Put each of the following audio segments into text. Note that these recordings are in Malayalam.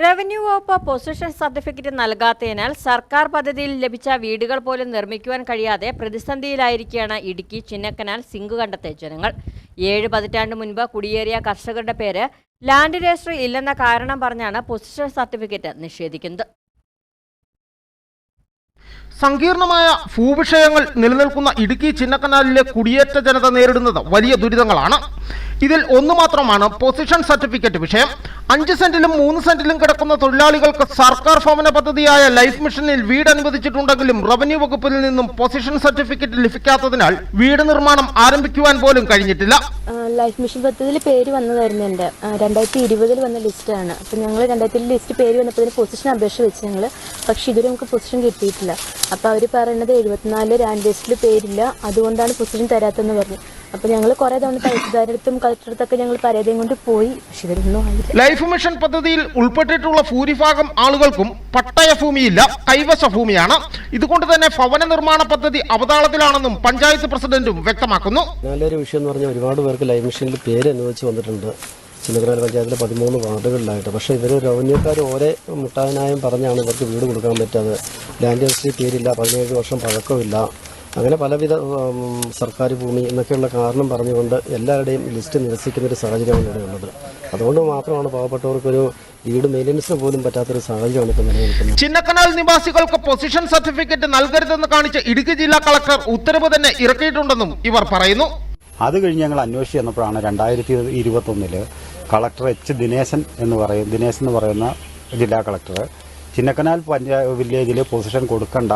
റവന്യൂ വകുപ്പ് പൊസിഷൻ സർട്ടിഫിക്കറ്റ് നൽകാത്തതിനാൽ സർക്കാർ പദ്ധതിയിൽ ലഭിച്ച വീടുകൾ പോലും നിർമ്മിക്കുവാൻ കഴിയാതെ പ്രതിസന്ധിയിലായിരിക്കുകയാണ് ഇടുക്കി ചിന്നക്കനാൽ സിംഗുകണ്ടത്തെ ജനങ്ങൾ. ഏഴ് പതിറ്റാണ്ട് മുൻപ് കുടിയേറിയ കർഷകരുടെ പേര് ലാൻഡ് രജിസ്റ്റർ ഇല്ലെന്ന കാരണം പറഞ്ഞാണ് പൊസിഷൻ സർട്ടിഫിക്കറ്റ് നിഷേധിക്കുന്നത്. സങ്കീർണമായ ഭൂവിഷയങ്ങൾ നിലനിൽക്കുന്ന ഇടുക്കി ചിന്നക്കനാലിലെ കുടിയേറ്റ ജനത നേരിടുന്നത് വലിയ ദുരിതങ്ങളാണ്. ഇതിൽ ഒന്നു മാത്രമാണ് പൊസിഷൻ സർട്ടിഫിക്കറ്റ് വിഷയം. അഞ്ച് സെന്റിലും മൂന്ന് സെന്റിലും കിടക്കുന്ന തൊഴിലാളികൾക്ക് സർക്കാർ ഭവന പദ്ധതിയായ ലൈഫ് മിഷനിൽ വീട് അനുവദിച്ചിട്ടുണ്ടെങ്കിലും റവന്യൂ വകുപ്പിൽ നിന്നും പൊസിഷൻ സർട്ടിഫിക്കറ്റ് ലഭിക്കാത്തതിനാൽ വീട് നിർമ്മാണം ആരംഭിക്കുവാൻ പോലും കഴിഞ്ഞിട്ടില്ല. ലൈഫ് മിഷൻ പദ്ധതിയിൽ പേര് വന്നതായിരുന്നു എന്റെ. രണ്ടായിരത്തി ഇരുപതിൽ വന്ന ലിസ്റ്റാണ്. അപ്പം ഞങ്ങൾ രണ്ടായിരത്തി ലിസ്റ്റ് പേര് വന്നപ്പോൾ പൊസിഷൻ അപേക്ഷ വെച്ച് ഞങ്ങൾ പക്ഷെ ഇതുവരെ നമുക്ക് പൊസിഷൻ കിട്ടിയിട്ടില്ല. അപ്പോൾ അവർ പറയുന്നത് എഴുപത്തിനാല് റാങ്ക് ലിസ്റ്റിൽ പേരില്ല. അതുകൊണ്ടാണ് പൊസിഷൻ തരാത്തെന്ന് പറഞ്ഞു. അപ്പോൾ ഞങ്ങൾ കുറെ തവണ തഹസിൽദാരടുത്തും കളക്ടറടുത്തൊക്കെ ഞങ്ങൾ പരാതിയും കൊണ്ട് പോയി. പക്ഷെ ഇതൊന്നും ആയില്ല. ലൈഫ് മിഷൻ പദ്ധതിയിൽ ഉൾപ്പെട്ടിട്ടുള്ള ഭൂരിഭാഗം ആളുകൾക്കും പട്ടയ ഭൂമിയില്ല കൈവശ ഭൂമിയാണ്. ഇതുകൊണ്ട് തന്നെ ഭവന നിർമ്മാണ പദ്ധതി അവതാളത്തിലാണെന്നും പഞ്ചായത്ത് പ്രസിഡന്റും വ്യക്തമാക്കുന്നു. നല്ലൊരു വിഷയം എന്ന് പറഞ്ഞാൽ ഒരുപാട് പേർക്ക് ലൈഫ് മിഷനിൽ പേര് അനുവദിച്ച് വന്നിട്ടുണ്ട്. ചിന്നക്കനാൽ പഞ്ചായത്തിലെ പതിമൂന്ന് വാർഡുകളിലായിട്ട്. പക്ഷേ ഇവർ റവന്യൂക്കാർ ഓരോ മുട്ടായനായും പറഞ്ഞാണ് ഇവർക്ക് വീട് കൊടുക്കാൻ പറ്റാതെ. ലാൻഡ് രജിസ്ട്രി പേരില്ല പതിനേഴ് വർഷം പഴക്കമില്ല. അങ്ങനെ പലവിധ സർക്കാർ ഭൂമി എന്നൊക്കെയുള്ള കാരണം പറഞ്ഞുകൊണ്ട് എല്ലാവരുടെയും ലിസ്റ്റ് നിരസിക്കുന്ന ഒരു സാഹചര്യമാണ് ഇവിടെ ഉള്ളത്. അതുകൊണ്ട് മാത്രമാണ് പാവപ്പെട്ടവർക്കൊരു വീട് മെയിന്റനൻസ് പോലും പറ്റാത്തൊരു സാഹചര്യമാണ് ഇപ്പോൾ നിലനിൽക്കുന്നത്. ചിന്നക്കനാൽ നിവാസികൾക്ക് പൊസിഷൻ സർട്ടിഫിക്കറ്റ് നൽകരുതെന്ന് കാണിച്ച് ഇടുക്കി ജില്ലാ കളക്ടർ ഉത്തരവ് തന്നെ ഇറക്കിയിട്ടുണ്ടെന്നും ഇവർ പറയുന്നു. അത് കഴിഞ്ഞ് ഞങ്ങൾ അന്വേഷിച്ച് ചെന്നപ്പോഴാണ് രണ്ടായിരത്തി ഇരുപത്തൊന്നിൽ കളക്ടർ എച്ച് ദിനേശൻ എന്ന് പറയും ദിനേശൻ എന്ന് പറയുന്ന ജില്ലാ കളക്ടർ ചിന്നക്കനാൽ പഞ്ചായത്ത് വില്ലേജിൽ പൊസിഷൻ കൊടുക്കണ്ട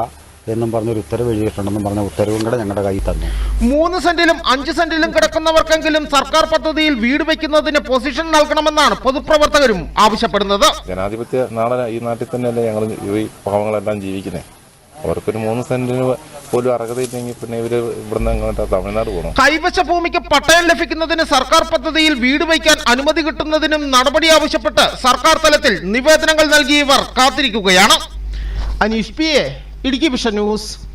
എന്നും പറഞ്ഞൊരു ഉത്തരവ് എഴുതിയിട്ടുണ്ടെന്നും പറഞ്ഞ ഉത്തരവും കൂടെ ഞങ്ങളുടെ കയ്യിൽ തന്നു. മൂന്ന് സെന്റിലും അഞ്ച് സെന്റിലും കിടക്കുന്നവർക്കെങ്കിലും സർക്കാർ പദ്ധതിയിൽ വീട് വെക്കുന്നതിന് പൊസിഷൻ നൽകണമെന്നാണ് പൊതുപ്രവർത്തകരും ആവശ്യപ്പെടുന്നത്. ജനാധിപത്യ നാളെ ഈ നാട്ടിൽ തന്നെയല്ലേ ഞങ്ങൾ ഈ പാവങ്ങളെല്ലാം ജീവിക്കുന്നത് അവർക്കൊരു മൂന്ന് സെന്റിന് പോലും അർഹതയില്ലെങ്കിൽ പിന്നെ ഇവർ ഇവിടുന്ന് അങ്ങോട്ട് തമിഴ്നാട് പോകണം കൈവശ ഭൂമിക്ക് പട്ടയം ലഭിക്കുന്നതിന് സർക്കാർ പദ്ധതിയിൽ വീട് വയ്ക്കാൻ അനുമതി കിട്ടുന്നതിനും നടപടി ആവശ്യപ്പെട്ട് സർക്കാർ തലത്തിൽ നിവേദനങ്ങൾ നൽകിയവർ കാത്തിരിക്കുകയാണ്. Aneesh P A Irrigation News